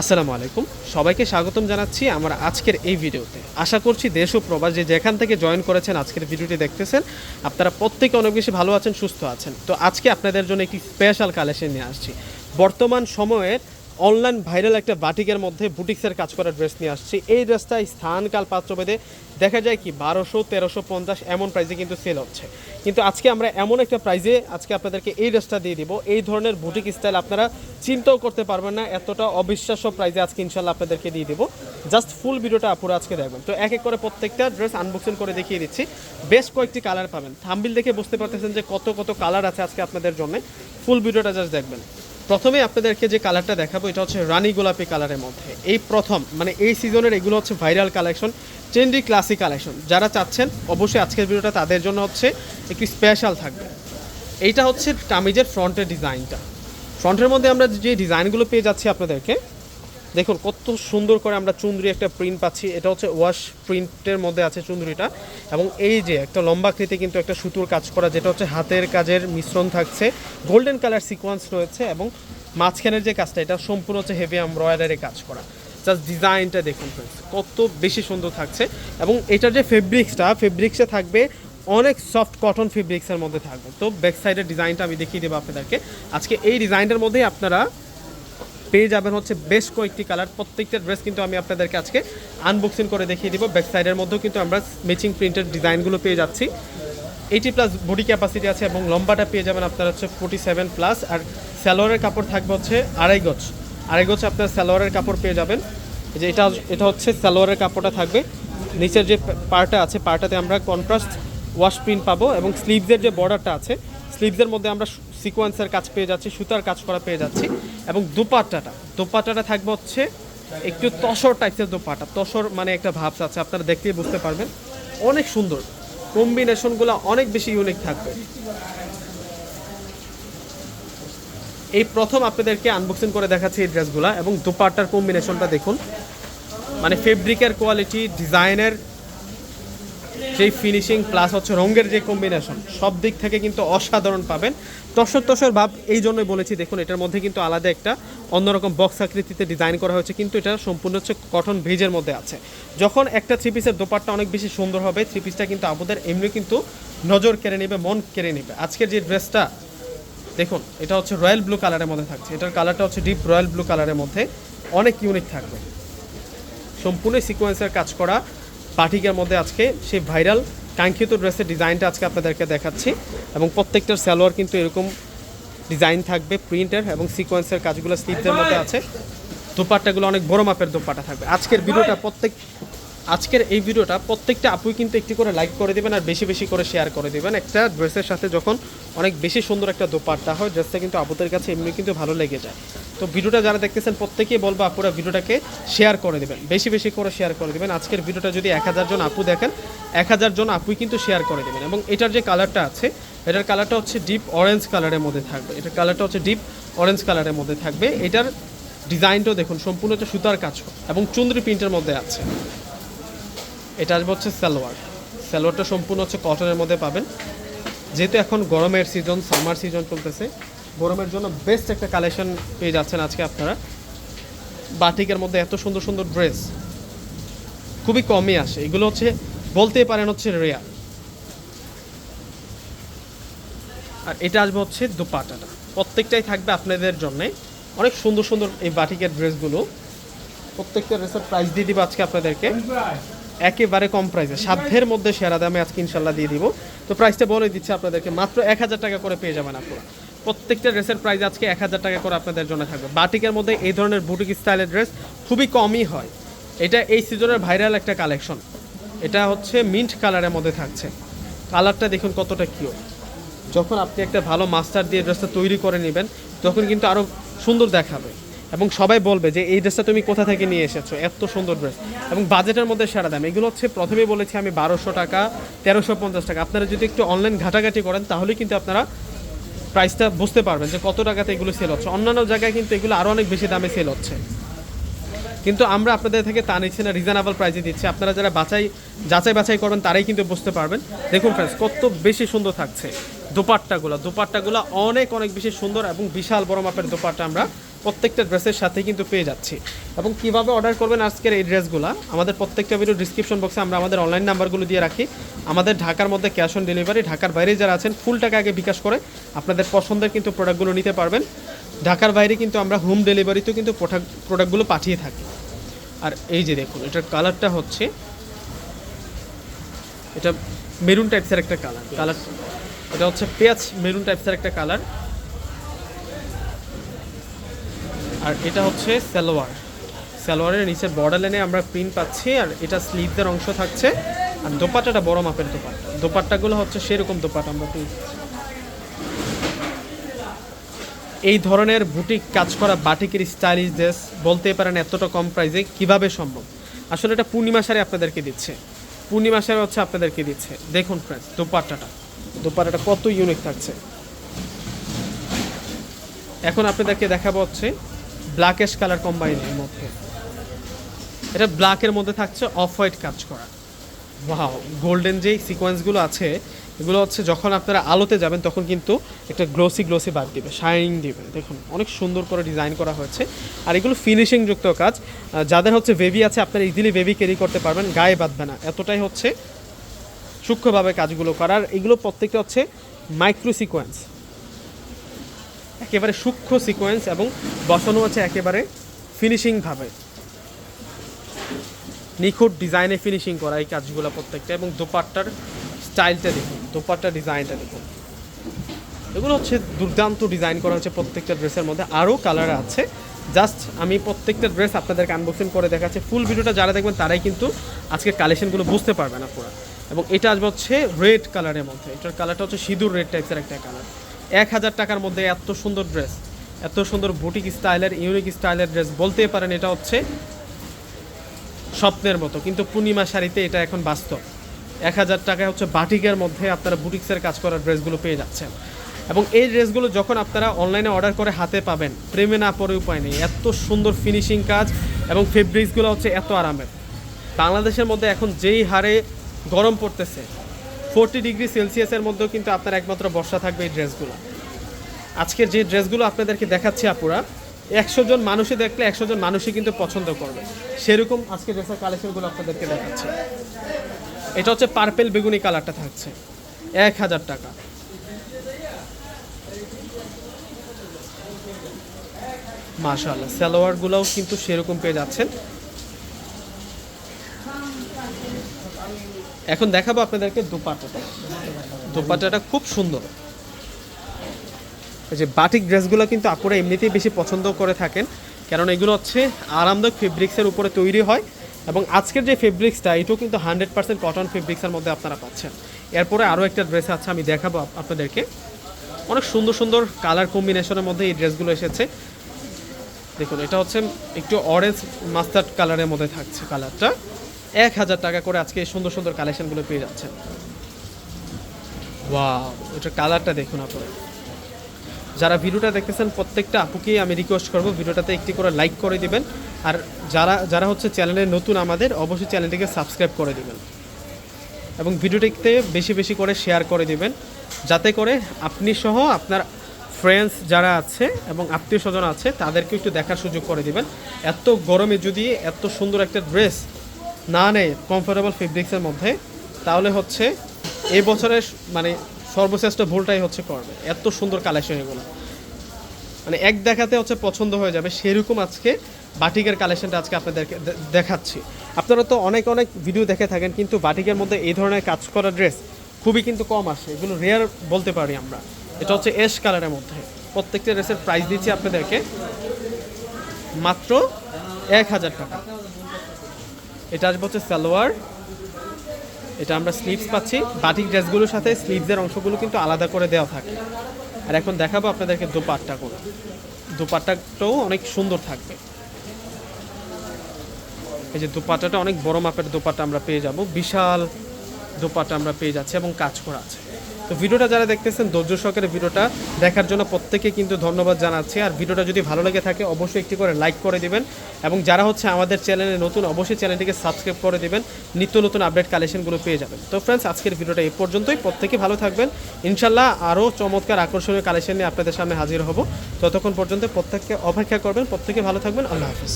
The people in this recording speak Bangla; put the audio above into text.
আসসালামু আলাইকুম। সবাইকে স্বাগতম জানাচ্ছি আমার আজকের এই ভিডিওতে। আশা করছি দেশ ও প্রবাস যে যেখান থেকে জয়েন করেছেন আজকের ভিডিওটি দেখতেছেন, আপনারা প্রত্যেকে অনেক বেশি ভালো আছেন, সুস্থ আছেন। তো আজকে আপনাদের জন্য একটি স্পেশাল কালেকশন নিয়ে আসছি। বর্তমান সময়ের অনলাইন ভাইরাল একটা বাটিকের মধ্যে বুটিক্সের কাজ করা ড্রেস নিয়ে আসছি। এই ড্রেসটায় ড্রেসটা স্থানকাল পাত্রভেদে দেখা যায় কি বারোশো, তেরোশো, পঞ্চাশ এমন প্রাইসে কিন্তু সেল হচ্ছে। কিন্তু আজকে আমরা এমন একটা প্রাইজে আজকে আপনাদেরকে এই ড্রেসটা দিয়ে দিব। এই ধরনের বুটিক স্টাইল আপনারা চিন্তাও করতে পারবেন না, এতটা অবিশ্বাস্য প্রাইজে আজকে ইনশাল্লাহ আপনাদেরকে দিয়ে দিব। জাস্ট ফুল ভিডিওটা আপুরা আজকে দেখবেন। তো এক এক করে প্রত্যেকটা ড্রেস আনবক্সিং করে দেখিয়ে দিচ্ছি। বেশ কয়েকটি কালার পাবেন। থাম্বিল দেখে বুঝতে পারতেছেন যে কত কত কালার আছে আজকে আপনাদের জন্য। ফুল ভিডিওটা জাস্ট দেখবেন। প্রথমে আপনাদেরকে যে কালারটা দেখাবো, এটা হচ্ছে রানি গোলাপি কালারের মধ্যে। এই প্রথম মানে এই সিজনের এগুলো হচ্ছে ভাইরাল কালেকশন চেন্ডি ক্লাসিক কালেকশন যারা চাচ্ছেন, অবশ্যই আজকের ভিডিওটা তাদের জন্য হচ্ছে একটি স্পেশাল থাকবে। এইটা হচ্ছে কামিজের ফ্রন্টের ডিজাইনটা ফ্রন্টের মধ্যে আমরা যে ডিজাইনগুলো পেয়ে যাচ্ছি আপনাদেরকে দেখুন, কত সুন্দর করে আমরা চুন্দ্রি একটা প্রিন্ট পাচ্ছি। এটা হচ্ছে ওয়াশ প্রিন্টের মধ্যে আছে চুন্দ্রিটা এবং এই যে একটা লম্বা কৃতি কিন্তু একটা সুতোর কাজ করা, যেটা হচ্ছে হাতের কাজের মিশ্রণ থাকছে। গোল্ডেন কালার সিকোয়েন্স রয়েছে এবং মাঝখানের যে কাজটা, এটা সম্পূর্ণ হচ্ছে হেভি এমব্রয়ডারি কাজ করা। জাস্ট ডিজাইনটা দেখুন কত বেশি সুন্দর থাকছে। এবং এটার যে ফেব্রিক্সটা ফেব্রিক্সে থাকবে অনেক সফট কটন ফেব্রিক্সের মধ্যে থাকবে। তো ব্যাক সাইডের ডিজাইনটা আমি দেখিয়ে দেবো আপনাদেরকে। আজকে এই ডিজাইনটার মধ্যেই আপনারা পেয়ে যাবেন হচ্ছে বেশ কয়েকটি কালার। প্রত্যেকটা ড্রেস কিন্তু আমি আপনাদেরকে আজকে আনবক্সিং করে দেখিয়ে দিব। ব্যাক সাইডের মধ্যেও কিন্তু আমরা ম্যাচিং প্রিন্টের ডিজাইনগুলো পেয়ে যাচ্ছি। এইটি প্লাস বডি ক্যাপাসিটি আছে এবং লম্বাটা পেয়ে যাবেন আপনার হচ্ছে ফোর্টি সেভেন প্লাস আর স্যালোয়ারের কাপড় থাকবে হচ্ছে আড়াই গজ। আড়াই গজ আপনার স্যালোয়ারের কাপড় পেয়ে যাবেন। যে এটা এটা হচ্ছে স্যালোয়ারের কাপড়টা থাকবে। নিচের যে পার্টটা আছে, পার্টটাতে আমরা কন্ট্রাস্ট ওয়াশ প্রিন্ট পাবো এবং স্লিভসের যে বর্ডারটা আছে স্লিভসের মধ্যে আমরা সিকোয়েন্সের কাজ পেয়ে যাচ্ছি, সুতার কাজ করা পেয়ে যাচ্ছি। এবং দুপাট্টাটা দুপাট্টাটা থাকবে হচ্ছে একটু তসর টাইপের দোপাটা তসর মানে একটা ভাবস আছে, আপনারা দেখলেই বুঝতে পারবেন। অনেক সুন্দর। কম্বিনেশনগুলো অনেক বেশি ইউনিক থাকবে। এই প্রথম আপনাদেরকে আনবক্সিং করে দেখাচ্ছি এই ড্রেসগুলো এবং দুপাট্টার কম্বিনেশনটা দেখুন। মানে ফেব্রিকের কোয়ালিটি ডিজাইনের যেই ফিনিশিং প্লাস হচ্ছে রঙের যে কম্বিনেশন সব দিক থেকে কিন্তু অসাধারণ পাবেন। তসর তসর ভাব এই জন্যই বলেছি, দেখুন, এটার মধ্যে কিন্তু আলাদা একটা অন্যরকম বক্স আকৃতিতে ডিজাইন করা হয়েছে, কিন্তু এটা সম্পূর্ণ হচ্ছে কটন ভেজের মধ্যে আছে। যখন একটা থ্রি পিসের দোপাট্টা অনেক বেশি সুন্দর হবে থ্রি পিসটা কিন্তু আপনাদের এমনি কিন্তু নজর কেড়ে নেবে, মন কেড়ে নেবে। আজকের যে ড্রেসটা দেখুন, এটা হচ্ছে রয়্যাল ব্লু কালারের মধ্যে থাকছে। এটার কালারটা হচ্ছে ডিপ রয়্যাল ব্লু কালারের মধ্যে অনেক ইউনিক থাকবে। সম্পূর্ণ সিকোয়েন্সের কাজ করা পাঠিকের মধ্যে আজকে সেই ভাইরাল কাঙ্ক্ষিত ড্রেসের ডিজাইনটা আজকে আপনাদেরকে দেখাচ্ছি এবং প্রত্যেকটার সালোয়ার কিন্তু এরকম ডিজাইন থাকবে, প্রিন্টের এবং সিকোয়েন্সের কাজগুলো স্লিপদের মধ্যে আছে। দোপাট্টাগুলো অনেক বড় মাপের দোপাট্টা থাকবে। আজকের ভিডিওটা প্রত্যেক আজকের এই ভিডিওটা প্রত্যেকটা আপুই কিন্তু একটি করে লাইক করে দিবেন আর বেশি বেশি করে শেয়ার করে দিবেন। একটা ড্রেসের সাথে যখন অনেক বেশি সুন্দর একটা দোপাট্টা হয় ড্রেসটা কিন্তু আপুদের কাছে এমনি কিন্তু ভালো লেগে যায়। তো ভিডিওটা যারা দেখতেছেন, প্রত্যেকেই বলব আপুরা ভিডিওটাকে শেয়ার করে দেবেন, বেশি বেশি করে শেয়ার করে দেবেন। আজকের ভিডিওটা যদি এক হাজার জন আপু দেখেন, এক হাজার জন আপুই কিন্তু শেয়ার করে দেবেন। এবং এটার যে কালারটা আছে, এটার কালারটা হচ্ছে ডিপ অরেঞ্জ কালারের মধ্যে থাকবে। এটার কালারটা হচ্ছে ডিপ অরেঞ্জ কালারের মধ্যে থাকবে। এটার ডিজাইনটাও দেখুন, সম্পূর্ণ হচ্ছে সুতার কাজ এবং চুন্দ্রি প্রিন্টের মধ্যে আছে। এটা আসবে হচ্ছে সালোয়ার। সালোয়ারটা সম্পূর্ণ হচ্ছে কটনের মধ্যে পাবেন। যেহেতু এখন গরমের সিজন সামার সিজন চলতেছে, গরমের জন্য বেস্ট একটা কালেকশন পেয়ে যাচ্ছেন আজকে আপনারা। বাটিকের মধ্যে এত সুন্দর সুন্দর ড্রেস খুবই কমই আসে। এগুলো হচ্ছে, বলতেই পারেন হচ্ছে রেয়ার আর এটা আসবে হচ্ছে দুপাটাটা। প্রত্যেকটাই থাকবে আপনাদের জন্যে। অনেক সুন্দর সুন্দর এই বাটিকের ড্রেসগুলো প্রত্যেকটা ড্রেসের প্রাইস দিয়ে দিব আজকে আপনাদেরকে। একেবারে কম প্রাইসে সাধ্যের মধ্যে সেরা দামে আজকে ইনশাল্লাহ দিয়ে দিব। তো প্রাইসটা বলে দিচ্ছে আপনাদেরকে, মাত্র এক হাজার টাকা করে পেয়ে যাবেন আপনারা প্রত্যেকটা ড্রেসের প্রাইস আজকে এক হাজার টাকা করে আপনাদের জন্য থাকবে। বাটিকের মধ্যে এই ধরনের বুটিক স্টাইলের ড্রেস খুবই কমই হয়। এটা এই সিজনের ভাইরাল একটা কালেকশন এটা হচ্ছে মিন্ট কালারের মধ্যে থাকছে। কালারটা দেখুন কতটা কিউট যখন আপনি একটা ভালো মাস্টার দিয়ে ড্রেসটা তৈরি করে নেবেন, তখন কিন্তু আরও সুন্দর দেখাবে। এবং সবাই বলবে যে এই ড্রেসটা তুমি কোথা থেকে নিয়ে এসেছ? এত সুন্দর ড্রেস এবং বাজেটের মধ্যে সেরা দাম। এগুলো হচ্ছে প্রথমেই বলেছি আমি বারোশো টাকা, তেরোশো পঞ্চাশ টাকা। আপনারা যদি একটু অনলাইন ঘাটাঘাটি করেন, তাহলে কিন্তু আপনারা প্রাইসটা বুঝতে পারবেন যে কত টাকাতে এগুলো সেল হচ্ছে। অন্যান্য জায়গায় কিন্তু এগুলো আরও অনেক বেশি দামে সেল হচ্ছে। কিন্তু আমরা আপনাদের থেকে তা নিচ্ছি না রিজনেবল প্রাইসে দিচ্ছি। আপনারা যারা বাছাই, যাচাই বাছাই করবেন তারাই কিন্তু বুঝতে পারবেন। দেখুন ফ্রেন্ডস কত বেশি সুন্দর থাকছে। দোপাট্টাগুলো দোপাট্টাগুলো অনেক অনেক বেশি সুন্দর এবং বিশাল বড় মাপের দোপাট্টা আমরা প্রত্যেকটা ড্রেসের সাথে কিন্তু পেয়ে যাচ্ছি। এবং কীভাবে অর্ডার করবেন আজকের এই ড্রেসগুলো, আমাদের প্রত্যেকটা ভিডিও ডিসক্রিপশন বক্সে আমরা আমাদের অনলাইন নাম্বারগুলো দিয়ে রাখি। আমাদের ঢাকার মধ্যে ক্যাশ অন ডেলিভারি ঢাকার বাইরে যারা আছেন ফুল টাকা আগে বিকাশ করে আপনাদের পছন্দের কিন্তু প্রোডাক্টগুলো নিতে পারবেন। ঢাকার বাইরে কিন্তু আমরা হোম ডেলিভারিতেও কিন্তু প্রোডাক্ট প্রোডাক্টগুলো পাঠিয়ে থাকি। আর এই যে দেখুন, এটার কালারটা হচ্ছে, এটা মেরুন টাইপসের একটা কালার কালার এটা হচ্ছে পেঁয়াজ মেরুন টাইপসের একটা কালার আর এটা হচ্ছে সালোয়ার। সালোয়ারের নিচে বর্ডার লাইনে আমরা প্রিন্ট পাচ্ছি আর এটা স্লিভদের অংশ থাকছে। আর দোপাট্টাটা বড় মাপের দোপাট্টা। দোপাট্টাগুলো হচ্ছে সেরকম দোপাট্টা আমরা পেয়ে যাচ্ছি। এই ধরনের বুটিক কাজ করা বাটিকের স্টাইলিশ ড্রেস বলতে পারেন এতটা কম প্রাইসে কীভাবে সম্ভব? আসলে এটা পূর্ণিমা শাড়ি আপনাদেরকে দিচ্ছে। পূর্ণিমা শাড়ি হচ্ছে আপনাদেরকে দিচ্ছে। দেখুন ফ্রেন্ডস দোপাট্টাটা। দোপাট্টাটা কত ইউনিক থাকছে। এখন আপনাদেরকে দেখাবো হচ্ছে ব্ল্যাকেশ কালার কম্বাইনের মধ্যে। এটা ব্ল্যাকের মধ্যে থাকছে অফ হোয়াইট কাজ করা। ওয়াও গোল্ডেন যেই সিকোয়েন্সগুলো আছে, এগুলো হচ্ছে যখন আপনারা আলোতে যাবেন, তখন কিন্তু একটা গ্লোসি গ্লোসি বাদ দিবে শাইনিং দিবে। দেখুন, অনেক সুন্দর করে ডিজাইন করা হয়েছে। আর এগুলো ফিনিশিং যুক্ত কাজ। যাদের হচ্ছে বেবি আছে, আপনারা ইজিলি বেবি ক্যারি করতে পারবেন, গায়ে বাঁধবে না। এতটাই হচ্ছে সূক্ষ্মভাবে কাজগুলো করার। এগুলো প্রত্যেকটা হচ্ছে মাইক্রো সিকোয়েন্স একেবারে সূক্ষ্ম সিকোয়েন্স এবং বসানো আছে একেবারে ফিনিশিংভাবে নিখুঁত ডিজাইনে ফিনিশিং করা এই কাজগুলো প্রত্যেকটা এবং দোপাট্টার স্টাইলটা দেখুন দোপাট্টার ডিজাইনটা দেখুন। এগুলো হচ্ছে দুর্দান্ত ডিজাইন করা হচ্ছে প্রত্যেকটা ড্রেসের মধ্যে। আরও কালার আছে। জাস্ট আমি প্রত্যেকটা ড্রেস আপনাদেরকে আনবক্সিং করে দেখাচ্ছি। ফুল ভিডিওটা যারা দেখবেন, তারাই কিন্তু আজকের কালেকশনগুলো বুঝতে পারবে না পুরো। এবং এটা আসবে হচ্ছে রেড কালারের মধ্যে। এটার কালারটা হচ্ছে সিঁদুর রেড টাইপসের একটা কালার এক হাজার টাকার মধ্যে এত সুন্দর ড্রেস, এত সুন্দর বুটিক স্টাইলের, ইউনিক স্টাইলের ড্রেস বলতেই পারেন এটা হচ্ছে স্বপ্নের মতো। কিন্তু পূর্ণিমা শাড়িতে এটা এখন বাস্তব। এক হাজার টাকায় হচ্ছে বাটিকের মধ্যে আপনারা বুটিক্সের কাজ করা ড্রেসগুলো পেয়ে যাচ্ছেন। এবং এই ড্রেসগুলো যখন আপনারা অনলাইনে অর্ডার করে হাতে পাবেন, প্রেমে না পড়ে উপায় নেই। এত সুন্দর ফিনিশিং কাজ এবং ফেব্রিক্সগুলো হচ্ছে এত আরামের। বাংলাদেশের মধ্যে এখন যেই হারে গরম পড়তেছে ফোরটি ডিগ্রি সেলসিয়াসের মধ্যেও কিন্তু আপনার একমাত্র বর্ষা থাকবে এই ড্রেসগুলো। আজকের যে ড্রেসগুলো আপনাদেরকে দেখাচ্ছি আপুরা, একশো জন মানুষই দেখলে একশো জন মানুষই কিন্তু পছন্দ করবে। সেরকম আজকে ড্রেসের কালেকশনগুলো আপনাদেরকে দেখাচ্ছি। এটা হচ্ছে পার্পেল বেগুনি কালারটা থাকছে। এক হাজার টাকা। মাশাআল্লাহ, সালোয়ারগুলোও কিন্তু সেরকম পেয়ে যাচ্ছেন। এখন দেখাবো আপনাদেরকে দুপাট্টাটা। দুপাট্টাটা খুব সুন্দর। যে বাটিক ড্রেসগুলো কিন্তু আপুরা এমনিতেই বেশি পছন্দ করে থাকেন। কারণ এগুলো হচ্ছে আরামদায়ক ফেব্রিক্সের উপরে তৈরি হয় এবং আজকের যে ফেব্রিক্সটা, এটাও কিন্তু হান্ড্রেড পার্সেন্ট কটন ফেব্রিক্সের মধ্যে আপনারা পাচ্ছেন। এরপরে আরও একটা ড্রেস আছে, আমি দেখাবো আপনাদেরকে। অনেক সুন্দর সুন্দর কালার কম্বিনেশনের মধ্যে এই ড্রেসগুলো এসেছে। দেখুন, এটা হচ্ছে একটু অরেঞ্জ মাস্টার্ড কালারের মধ্যে থাকছে কালারটা। এক হাজার টাকা করে আজকে সুন্দর সুন্দর কালেকশনগুলো পেয়ে যাচ্ছেন। ওয়াও এটার কালারটা দেখুন আপনারা। যারা ভিডিওটা দেখতেছেন, প্রত্যেকটা আপুকেই আমি রিকোয়েস্ট করব ভিডিওটাতে একটি করে লাইক করে দিবেন। আর যারা যারা হচ্ছে চ্যানেলে নতুন আমাদের, অবশ্যই চ্যানেলটিকে সাবস্ক্রাইব করে দিবেন। এবং ভিডিওটিতে বেশি বেশি করে শেয়ার করে দিবেন। যাতে করে আপনি সহ আপনার ফ্রেন্ডস যারা আছে এবং আত্মীয় স্বজন আছে তাদেরকে একটু দেখার সুযোগ করে দিবেন। এত গরমে যদি এত সুন্দর একটা ড্রেস না নেয় কমফোর্টেবল ফেব্রিক্সের মধ্যে, তাহলে হচ্ছে এই বছরের মানে সর্বশ্রেষ্ঠ ভুলটাই হচ্ছে করবে এত সুন্দর কালেকশন এগুলো। মানে এক দেখাতে হচ্ছে পছন্দ হয়ে যাবে। সেরকম আজকে বাটিকের কালেকশনটা আজকে আপনাদেরকে দেখাচ্ছি। আপনারা তো অনেক অনেক ভিডিও দেখে থাকেন, কিন্তু বাটিকের মধ্যে এই ধরনের কাজ করা ড্রেস খুবই কিন্তু কম আসে। এগুলো রেয়ার বলতে পারি আমরা। এটা হচ্ছে এস কালারের মধ্যে। প্রত্যেকটা ড্রেসের প্রাইস দিচ্ছি আপনাদেরকে মাত্র এক হাজার টাকা। এটা আসবে হচ্ছে সালোয়ার। এটা আমরা স্লিভস পাচ্ছি। বাটিক ড্রেসগুলোর সাথে স্লিভসের অংশগুলো কিন্তু আলাদা করে দেওয়া থাকে। আর এখন দেখাবো আপনাদেরকে দোপাট্টা করে দোপাট্টাটাও অনেক সুন্দর থাকবে। এই যে দোপাট্টাটা অনেক বড় মাপের দোপাট্টা আমরা পেয়ে যাব। বিশাল দোপাট্টা আমরা পেয়ে যাচ্ছি এবং কাজ করা আছে। তো ভিডিওটা যারা দেখতেছেন, ধৈর্য সহকারে ভিডিওটা দেখার জন্য প্রত্যেকে কিন্তু ধন্যবাদ জানাচ্ছি। আর ভিডিওটা যদি ভালো লেগে থাকে, অবশ্যই একটি করে লাইক করে দিবেন এবং যারা হচ্ছে আমাদের চ্যানেলে নতুন, অবশ্যই চ্যানেলটিকে সাবস্ক্রাইব করে দিবেন। নিত্য নতুন আপডেট কালেকশনগুলো পেয়ে যাবেন। তো ফ্রেন্ডস আজকের ভিডিওটা এই পর্যন্তই। প্রত্যেকে ভালো থাকবেন। ইনশাল্লাহ আরও চমৎকার, আকর্ষণীয় কালেকশন নিয়ে আপনাদের সামনে হাজির হব। ততক্ষণ পর্যন্ত প্রত্যেককে অপেক্ষা করবেন। প্রত্যেকে ভালো থাকবেন। আল্লাহ হাফিজ।